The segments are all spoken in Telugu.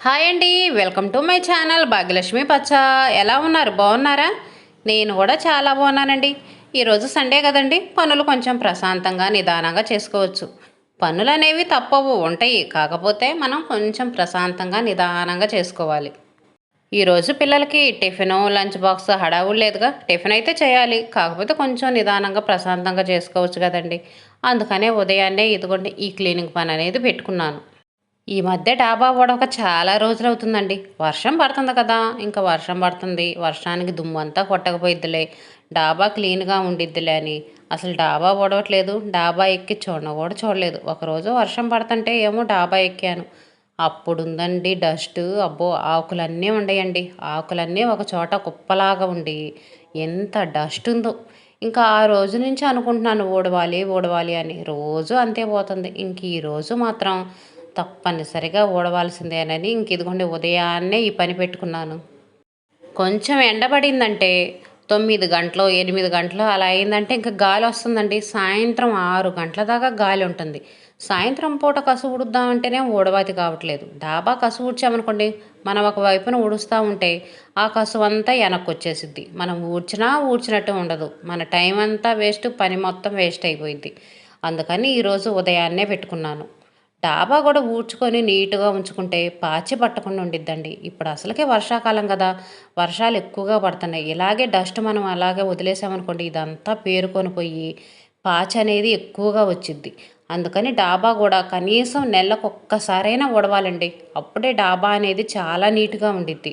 హాయ్ అండి welcome to my channel Bhagyalakshmi పచ్చ. ఎలా ఉన్నారు? బాగున్నారా? నేను కూడా చాలా బాగున్నానండి. ఈరోజు సండే కదండి పనులు కొంచెం ప్రశాంతంగా నిదానంగా చేసుకోవచ్చు. పనులు అనేవి తప్పవు ఉంటాయి. కాకపోతే మనం కొంచెం ప్రశాంతంగా నిదానంగా చేసుకోవాలి. ఈరోజు పిల్లలకి టిఫిన్ లంచ్ బాక్స్ హడావుడు లేదుగా. టిఫిన్ అయితే చేయాలి. కాకపోతే కొంచెం నిదానంగా ప్రశాంతంగా చేసుకోవచ్చు కదండి. అందుకనే ఉదయాన్నే ఇదిగోండి ఈ క్లీనింగ్ పని అనేది పెట్టుకున్నాను. ఈ మధ్య డాబా ఉడక చాలా రోజులు అవుతుందండి వర్షం పడుతుంది కదా ఇంకా వర్షం పడుతుంది. వర్షానికి దుమ్ము అంతా కొట్టకపోయిద్దిలే డాబా క్లీన్గా ఉండిద్దిలే అని. అసలు డాబా ఓడవట్లేదు డాబా ఎక్కి చూడ కూడా చూడలేదు. ఒకరోజు వర్షం పడుతుంటే ఏమో డాబా ఎక్కాను. అప్పుడు ఉందండి డస్ట్ అబ్బో ఆకులన్నీ ఉండయండి. ఆకులన్నీ ఒక చోట కుప్పలాగా ఉండి ఎంత డస్ట్ ఉందో ఇంకా ఆ రోజు నుంచి అనుకుంటున్నాను ఊడవాలి ఊడవాలి అని. రోజు అంతే పోతుంది. ఇంక ఈ రోజు మాత్రం తప్పనిసరిగా ఊడవలసిందేనని ఇంక ఇదిగోండి ఉదయాన్నే ఈ పని పెట్టుకున్నాను. కొంచెం ఎండబడిందంటే తొమ్మిది గంటలు ఎనిమిది గంటలు అలా అయిందంటే ఇంకా గాలి వస్తుందండి. సాయంత్రం ఆరు గంటల దాకా గాలి ఉంటుంది. సాయంత్రం పూట కసు ఉడుద్దామంటేనే ఊడవాతి కావట్లేదు. డాబా కసు ఊడ్చామనుకోండి మనం ఒక వైపున ఊడుస్తూ ఉంటే ఆ కసు అంతా వెనక్కి వచ్చేసిద్ది మనం ఊడ్చినా ఊడ్చినట్టు ఉండదు. మన టైం అంతా వేస్ట్ పని మొత్తం వేస్ట్ అయిపోయింది అందుకని ఈరోజు ఉదయాన్నే పెట్టుకున్నాను. డాబా కూడా ఊడ్చుకొని నీట్గా ఉంచుకుంటే పాచి పట్టకుండా ఉండిద్దండి. ఇప్పుడు అసలుకే వర్షాకాలం కదా. వర్షాలు ఎక్కువగా పడుతున్నాయి. ఇలాగే డస్ట్ మనం అలాగే వదిలేసామనుకోండి ఇదంతా పేరుకొని పోయి పాచి అనేది ఎక్కువగా వచ్చిద్ది. అందుకని డాబా కూడా కనీసం నెలకు ఒక్కసారైనా ఉడవాలండి అప్పుడే డాబా అనేది చాలా నీట్గా ఉండిద్ది.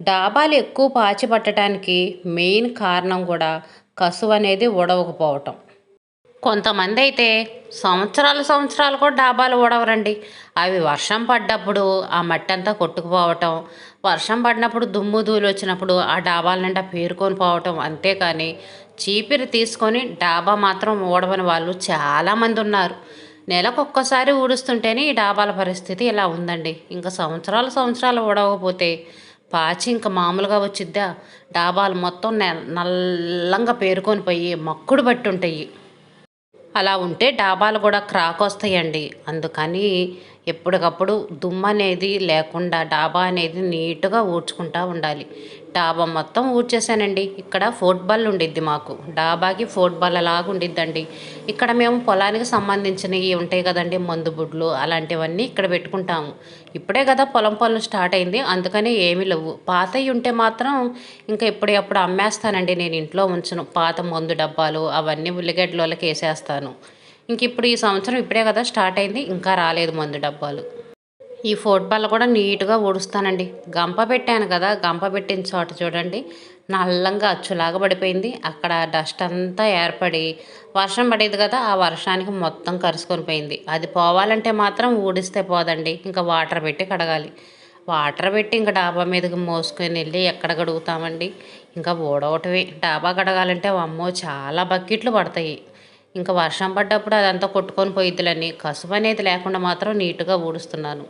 డాబాలు ఎక్కువ పాచి పట్టడానికి మెయిన్ కారణం కూడా కసువు అనేది ఉడవకపోవటం కొంతమంది అయితే సంవత్సరాలు సంవత్సరాలు కూడా డాబాలు ఊడవరండి. అవి వర్షం పడ్డప్పుడు ఆ మట్టి అంతా కొట్టుకుపోవటం వర్షం పడినప్పుడు దుమ్ము ధూళి వచ్చినప్పుడు ఆ డాబాల నిండా పేరుకొని పోవటం అంతేకాని చీపిరి తీసుకొని డాబా మాత్రం ఊడవని వాళ్ళు చాలామంది ఉన్నారు. నెలకొక్కసారి ఊడుస్తుంటేనే ఈ డాబాల పరిస్థితి ఇలా ఉందండి. ఇంకా సంవత్సరాలు సంవత్సరాలు ఊడవకపోతే పాచి ఇంకా మామూలుగా వచ్చిద్దా? డాబాలు మొత్తం నల్లంగా పేరుకొని పోయి మక్కుడు పట్టుంటాయి. ఉంటాయి అలా ఉంటే డాబాలు కూడా క్రాక్ వస్తాయండి. అందుకని ఎప్పటికప్పుడు దుమ్ము అనేది లేకుండా డాబా అనేది నీట్గా ఊడ్చుకుంటా ఉండాలి. డాబా మొత్తం ఊడ్చేసానండి ఇక్కడ ఫుట్బాల్ ఉండిద్ది మాకు. డాబాకి ఫుట్బాల్ అలాగ ఉండిద్దండి. ఇక్కడ మేము పొలానికి సంబంధించినవి ఉంటాయి కదండి మందు బుడ్లు అలాంటివన్నీ ఇక్కడ పెట్టుకుంటాము. ఇప్పుడే కదా పొలం పనులు స్టార్ట్ అయింది అందుకని ఏమీ లేవు. పాతవి ఉంటే మాత్రం ఇంకా ఎప్పుడెప్పుడు అమ్మేస్తానండి నేను ఇంట్లో ఉంచను. పాత మందు డబ్బాలు అవన్నీ ఉల్లిగడ్డలకి వేసేస్తాను. ఇంక ఇప్పుడు ఈ సంవత్సరం ఇప్పుడే కదా స్టార్ట్ అయింది ఇంకా రాలేదు మందు డబ్బాలు. ఈ ఫుట్బాల్ కూడా నీట్గా ఊడుస్తానండి. గంప పెట్టాను కదా గంప పెట్టిన చోట చూడండి. నల్లంగా అచ్చులాగా పడిపోయింది. అక్కడ డస్ట్ అంతా ఏర్పడి వర్షం పడేది కదా ఆ వర్షానికి మొత్తం కరుసుకొని పోయింది. అది పోవాలంటే మాత్రం ఊడిస్తే పోదండి. ఇంకా వాటర్ పెట్టి కడగాలి. వాటర్ పెట్టి ఇంకా డాబా మీదకి మోసుకొని వెళ్ళి ఎక్కడ కడుగుతామండి? ఇంకా ఊడవటమే. డాబా కడగాలంటే అమ్మో చాలా బకెట్లు పడతాయి. ఇంకా వర్షం పడ్డప్పుడు అదంతా కొట్టుకొని పోయిద్దులని కసుపు అనేది లేకుండా మాత్రం నీట్గా ఊడుస్తున్నాను.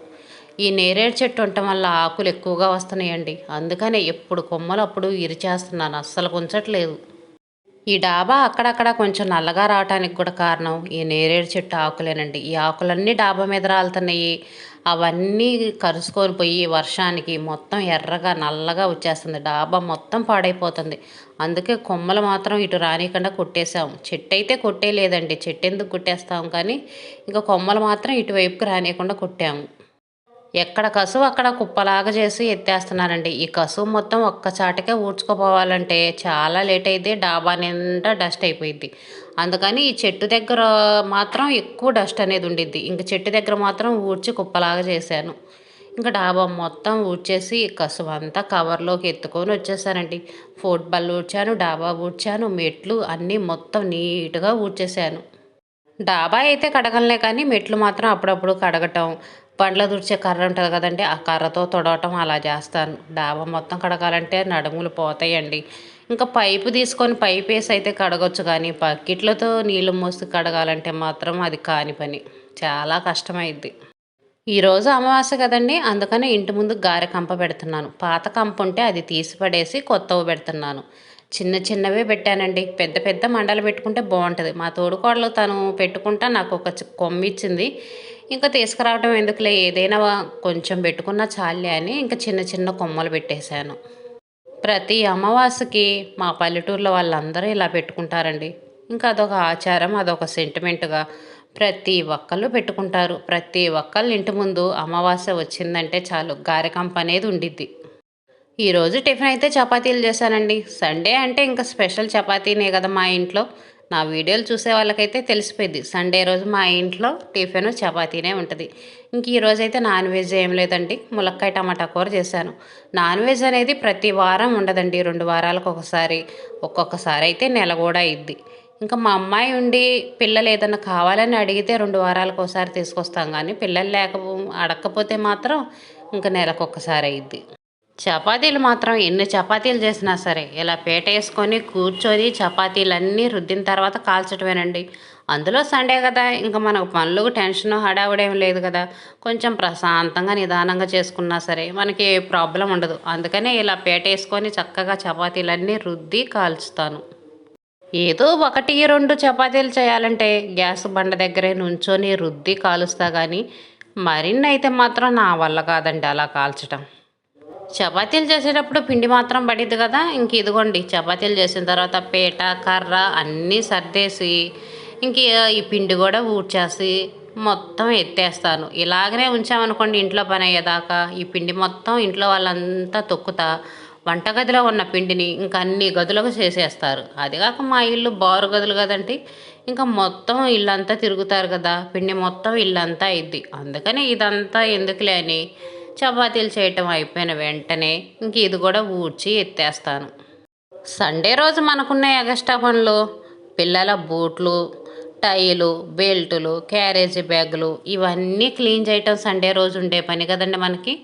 ఈ నేరేడు చెట్టు ఉండటం వల్ల ఆకులు ఎక్కువగా వస్తున్నాయండి. అందుకనే ఎప్పుడు కొమ్మలు అప్పుడు ఇరిచేస్తున్నాను అస్సలు ఉంచట్లేదు ఈ డాబా అక్కడక్కడ కొంచెం నల్లగా రావడానికి కూడా కారణం ఈ నేరేడు చెట్టు ఆకులేనండి. ఈ ఆకులన్నీ డాబా మీద రాలుతున్నాయి. అవన్నీ కరుసుకొని పోయి వర్షానికి మొత్తం ఎర్రగా నల్లగా వచ్చేస్తుంది. డాబా మొత్తం పాడైపోతుంది. అందుకే కొమ్మలు మాత్రం ఇటు రానికుండా కొట్టేసాం చెట్టు అయితే కొట్టేయలేదండి చెట్టు ఎందుకు కొట్టేస్తాం కానీ ఇంకా కొమ్మలు మాత్రం ఇటువైపుకి రానియకుండా కొట్టాము. ఎక్కడ కసువు అక్కడ కుప్పలాగా చేసి ఎత్తేస్తున్నారండి. ఈ కసువు మొత్తం ఒక్క ఊడ్చుకుపోవాలంటే ఊడ్చుకోపోవాలంటే చాలా లేట్ అయితే డాబా నిండా డస్ట్ అయిపోయింది అందుకని ఈ చెట్టు దగ్గర మాత్రం ఎక్కువ డస్ట్ అనేది ఉండిద్ది. ఇంక చెట్టు దగ్గర మాత్రం ఊడ్చి కుప్పలాగా చేశాను. ఇంకా డాబా మొత్తం ఊడ్చేసి కసువు అంతా కవర్లోకి ఎత్తుకొని వచ్చేసానండి. ఫుట్బాల్ ఊడ్చాను డాబా ఊడ్చాను మెట్లు అన్నీ మొత్తం నీట్గా ఊడ్చేసాను. డాబా అయితే కడగలనే కానీ మెట్లు మాత్రం అప్పుడప్పుడు కడగటం పండ్ల దుడిచే కర్ర ఉంటుంది కదండి ఆ కర్రతో తొడవటం అలా చేస్తాను. డాబా మొత్తం కడగాలంటే నడుములు పోతాయండి. ఇంకా పైపు తీసుకొని పైప్ వేసి అయితే కడగొచ్చు కానీ బకెట్లతో నీళ్ళు మోసి కడగాలంటే మాత్రం అది కాని పని. చాలా కష్టమైద్ది. ఈరోజు అమావాస్య కదండి అందుకని ఇంటి ముందు గారె కంప పెడుతున్నాను. పాత కంప ఉంటే అది తీసి పడేసి కొత్తవి పెడుతున్నాను. చిన్న చిన్నవే పెట్టానండి. పెద్ద పెద్ద మండలు పెట్టుకుంటే బాగుంటుంది. మా తోడుకోడలు తను పెట్టుకుంటా నాకు ఒక కొమ్మిచ్చింది. కొమ్మ ఇచ్చింది ఇంకా తీసుకురావడం ఎందుకులే? ఏదైనా కొంచెం పెట్టుకున్న చాలే అని ఇంకా చిన్న చిన్న కొమ్మలు పెట్టేశాను. ప్రతి అమావాస్యకి మా పల్లెటూరులో వాళ్ళందరూ ఇలా పెట్టుకుంటారండి. ఇంకా అదొక ఆచారం అదొక సెంటిమెంట్గా ప్రతి ఒక్కళ్ళు పెట్టుకుంటారు. ప్రతి ఒక్కళ్ళు ఇంటి ముందు అమావాస్య వచ్చిందంటే చాలు గారెకంప అనేది ఉండిద్ది. ఈరోజు టిఫిన్ అయితే చపాతీలు చేశానండి. సండే అంటే ఇంకా స్పెషల్ చపాతీనే కదా మా ఇంట్లో. నా వీడియోలు చూసే వాళ్ళకైతే తెలిసిపోయింది. సండే రోజు మా ఇంట్లో టిఫిన్ చపాతీనే ఉంటుంది. ఇంక ఈరోజు అయితే నాన్ వెజ్ ఏం లేదండి. ములక్కాయ టమాటా కూర చేశాను. నాన్ వెజ్ అనేది ప్రతి వారం ఉండదండి. రెండు వారాలకు ఒకసారి ఒక్కొక్కసారి అయితే నెల కూడా ఇద్ది ఇంకా మా అమ్మాయి ఉండి పిల్లలు ఏదన్నా కావాలని అడిగితే రెండు వారాలకు ఒకసారి తీసుకొస్తాం. కానీ పిల్లలు లేక అడగకపోతే మాత్రం ఇంకా నెలకు ఒక్కసారి అయ్యిద్ది చపాతీలు మాత్రం ఎన్ని చపాతీలు చేసినా సరే ఇలా పేట వేసుకొని కూర్చొని చపాతీలన్నీ రుద్దిన తర్వాత కాల్చటమేనండి. అందులో సండే కదా ఇంకా మనకు పనులు టెన్షన్ హడావుడేం లేదు కదా. కొంచెం ప్రశాంతంగా నిదానంగా చేసుకున్నా సరే మనకి ఏ ప్రాబ్లం ఉండదు. అందుకనే ఇలా పేట వేసుకొని చక్కగా చపాతీలన్నీ రుద్ది కాల్చుతాను. ఏదో ఒకటి రెండు చపాతీలు చేయాలంటే గ్యాస్ బండ దగ్గరే నుంచొని రుద్ది కాలుస్తా కానీ మరిన్ని అయితే మాత్రం నా వల్ల కాదండి అలా కాల్చటం. చపాతీలు చేసేటప్పుడు పిండి మాత్రం పడిద్ది కదా ఇంక ఇదిగోండి చపాతీలు చేసిన తర్వాత పీట కర్ర అన్నీ సర్దేసి ఇంక ఈ పిండి కూడా ఊడ్చేసి మొత్తం ఎత్తేస్తాను. ఇలాగనే ఉంచామనుకోండి ఇంట్లో పని అయ్యేదాకా ఈ పిండి మొత్తం ఇంట్లో వాళ్ళంతా తొక్కుతా వంటగదిలో ఉన్న పిండిని ఇంకా అన్ని గదులకు చేసేస్తారు. అదిగాక మా ఇల్లు బారు గదులు కదండి ఇంకా మొత్తం ఇల్లంతా తిరుగుతారు కదా పిండి మొత్తం ఇల్లంతా అయింది అందుకని ఇదంతా ఎందుకులే అని చపాతీలు చేయటం అయిపోయిన వెంటనే ఇంక ఇది కూడా ఊడ్చి ఎత్తేస్తాను. సండే రోజు మనకున్న ఎగస్ట్రా పనులు. పిల్లల బూట్లు టైలు బెల్టులు క్యారేజీ బ్యాగులు ఇవన్నీ క్లీన్ చేయటం సండే రోజు ఉండే పని కదండి మనకి.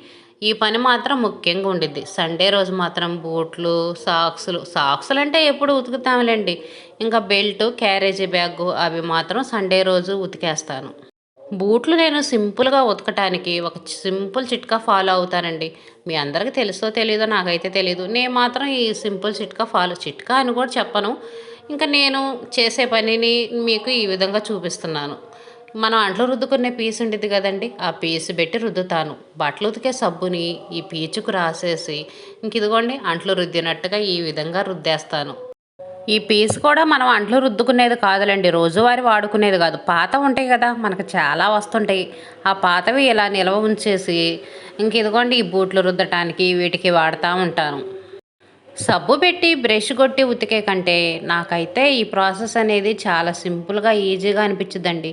ఈ పని మాత్రం ముఖ్యంగా ఉండిద్ది. సండే రోజు మాత్రం బూట్లు సాక్సులు సాక్సులు అంటే ఎప్పుడు ఉతుకుతాములేండి. ఇంకా బెల్ట్ క్యారేజీ బ్యాగు అవి మాత్రం సండే రోజు ఉతికేస్తాను. బూట్లు నేను సింపుల్గా ఉతకటానికి ఒక సింపుల్ చిట్కా ఫాలో అవుతానండి. మీ అందరికీ తెలుసో తెలీదో నాకైతే తెలీదు. నేను మాత్రం ఈ సింపుల్ చిట్కా ఫాలో చిట్కా అని కూడా చెప్పను. ఇంకా నేను చేసే పనిని మీకు ఈ విధంగా చూపిస్తున్నాను. మనం అంట్లు రుద్దుకునే పీస్ ఉండేది కదండి ఆ పీసు పెట్టి రుద్దుతాను. బట్టలు ఉతికే సబ్బుని ఈ పీచుకు రాసేసి ఇంక ఇదిగోండి అంట్లు రుద్దినట్టుగా ఈ విధంగా రుద్దేస్తాను. ఈ పీస్ కూడా మనం అంట్లు రుద్దుకునేది కాదులండి. రోజువారీ వాడుకునేది కాదు. పాత ఉంటాయి కదా మనకు చాలా వస్తుంటాయి. ఆ పాతవి ఇలా నిల్వ ఉంచేసి ఇంక ఇదిగోండి ఈ బూట్లు రుద్దటానికి వీటికి వాడుతూ ఉంటాను. సబ్బు పెట్టి బ్రష్ కొట్టి ఉతికే కంటే నాకైతే ఈ ప్రాసెస్ అనేది చాలా సింపుల్గా ఈజీగా అనిపించిందండి.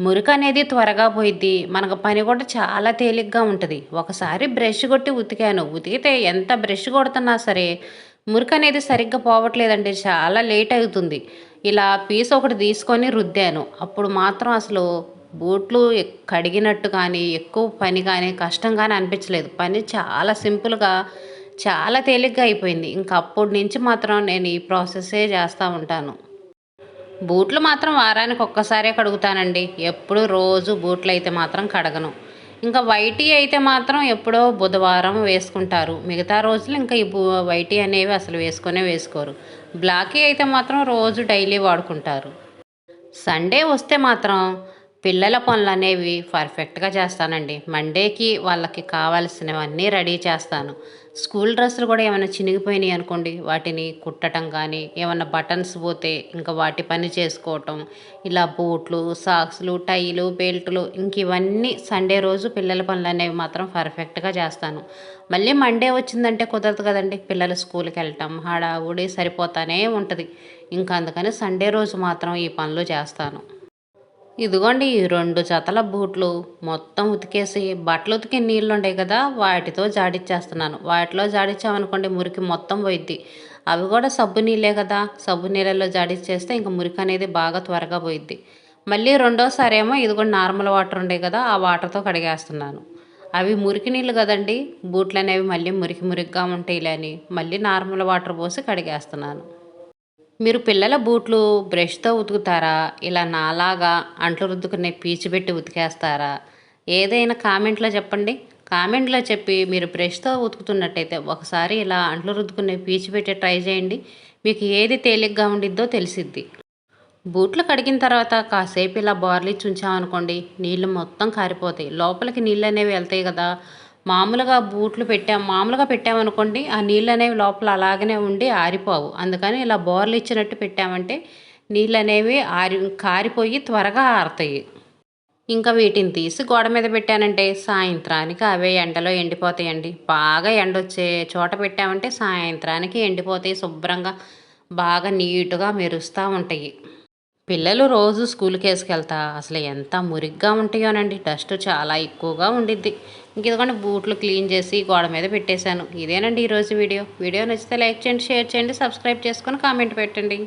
మురికి అనేది త్వరగా పోయిద్ది. మనకు పని కూడా చాలా తేలిగ్గా ఉంటుంది. ఒకసారి బ్రష్ కొట్టి ఉతికాను. ఉతికితే ఎంత బ్రష్ కొడుతున్నా సరే మురికి అనేది సరిగ్గా పోవట్లేదండి చాలా లేట్ అవుతుంది. ఇలా పీస్ ఒకటి తీసుకొని రుద్దాను. అప్పుడు మాత్రం అసలు బూట్లు కడిగినట్టు కానీ ఎక్కువ పని కానీ కష్టం కానీ అనిపించలేదు. పని చాలా సింపుల్గా చాలా తేలిగ్గా అయిపోయింది. ఇంకా అప్పటి నుంచి మాత్రం నేను ఈ ప్రాసెస్సే చేస్తూ ఉంటాను. బూట్లు మాత్రం వారానికి ఒక్కసారే కడుగుతానండి. ఎప్పుడు రోజు బూట్లు అయితే మాత్రం కడగను. ఇంకా వైటీ అయితే మాత్రం ఎప్పుడో బుధవారం వేసుకుంటారు. మిగతా రోజులు ఇంకా ఈ వైటీ అనేవి అసలు వేసుకొనే వేసుకోరు. బ్లాకీ అయితే మాత్రం రోజు డైలీ వాడుకుంటారు. సండే వస్తే మాత్రం పిల్లల పనులు అనేవి పర్ఫెక్ట్గా చేస్తానండి. మండేకి వాళ్ళకి కావాల్సినవన్నీ రెడీ చేస్తాను. స్కూల్ డ్రెస్సులు కూడా ఏమైనా చినిగిపోయినాయి అనుకోండి వాటిని కుట్టడం కానీ ఏమైనా బటన్స్ పోతే ఇంకా వాటి పని చేసుకోవటం ఇలా బూట్లు సాక్స్లు టైలు బెల్ట్లు ఇంక ఇవన్నీ సండే రోజు పిల్లల పనులు అనేవి మాత్రం పర్ఫెక్ట్గా చేస్తాను. మళ్ళీ మండే వచ్చిందంటే కుదరదు కదండి పిల్లలు స్కూల్కి వెళ్ళటం హడావుడి సరిపోతానే ఉంటుంది. ఇంకా అందుకని సండే రోజు మాత్రం ఈ పనులు చేస్తాను. ఇదిగోండి ఈ రెండు జతల బూట్లు. మొత్తం ఉతికేసి బట్టలు ఉతికే నీళ్ళు ఉండేవి కదా వాటితో జాడిచ్చేస్తున్నాను. వాటిలో జాడిచ్చామనుకోండి మురికి మొత్తం పోయిద్ది. అవి కూడా సబ్బు నీళ్ళే కదా సబ్బు నీళ్ళలో జాడిచ్చేస్తే ఇంకా మురికి అనేది బాగా త్వరగా పోయిద్ది. మళ్ళీ రెండోసారి ఏమో ఇదిగోండి నార్మల్ వాటర్ ఉండే కదా ఆ వాటర్తో కడిగేస్తున్నాను. అవి మురికి నీళ్ళు కదండి బూట్లు అనేవి మళ్ళీ మురికి మురికిగా ఉంటాయిలే అని మళ్ళీ నార్మల్ వాటర్ పోసి కడిగేస్తున్నాను. మీరు పిల్లల బూట్లు బ్రష్తో ఉతుకుతారా? ఇలా నాలాగా అంట్లు రుద్దుకునే పీచు పెట్టి ఉతికేస్తారా? ఏదైనా కామెంట్లో చెప్పండి. కామెంట్లో చెప్పి మీరు బ్రష్తో ఉతుకుతున్నట్టయితే ఒకసారి ఇలా అంట్లు రుద్దుకునే పీచు పెట్టి ట్రై చేయండి. మీకు ఏది తేలిగ్గా ఉండిద్దో తెలిసిద్ది. బూట్లు కడిగిన తర్వాత కాసేపు ఇలా బార్లిచ్చి ఉంచామనుకోండి నీళ్ళు మొత్తం కారిపోతాయి. లోపలికి నీళ్ళు అనేవి వెళ్తాయి కదా. మామూలుగా బూట్లు పెట్టాం. మామూలుగా పెట్టామనుకోండి ఆ నీళ్ళు అనేవి లోపల అలాగనే ఉండి ఆరిపోవు. అందుకని ఇలా బోర్లు ఇచ్చినట్టు పెట్టామంటే నీళ్ళు అనేవి ఆరి కారిపోయి త్వరగా ఆరుతాయి. ఇంకా వీటిని తీసి గోడ మీద పెట్టానంటే సాయంత్రానికి అవే ఎండలో ఎండిపోతాయండి. బాగా ఎండ వచ్చే చోట పెట్టామంటే సాయంత్రానికి ఎండిపోతాయి. శుభ్రంగా బాగా నీటుగా మెరుస్తూ ఉంటాయి. పిల్లలు రోజు స్కూల్కి వేసుకెళ్తా అసలు ఎంత మురిగ్గా ఉంటాయోనండి డస్ట్ చాలా ఎక్కువగా ఉండిద్ది. ఇంక ఇదిగోండి బూట్లు క్లీన్ చేసి గోడ మీద పెట్టేశాను. ఇదేనండి ఈరోజు వీడియో. వీడియో నచ్చితే లైక్ చేయండి షేర్ చేయండి సబ్స్క్రైబ్ చేసుకొని కామెంట్ పెట్టండి.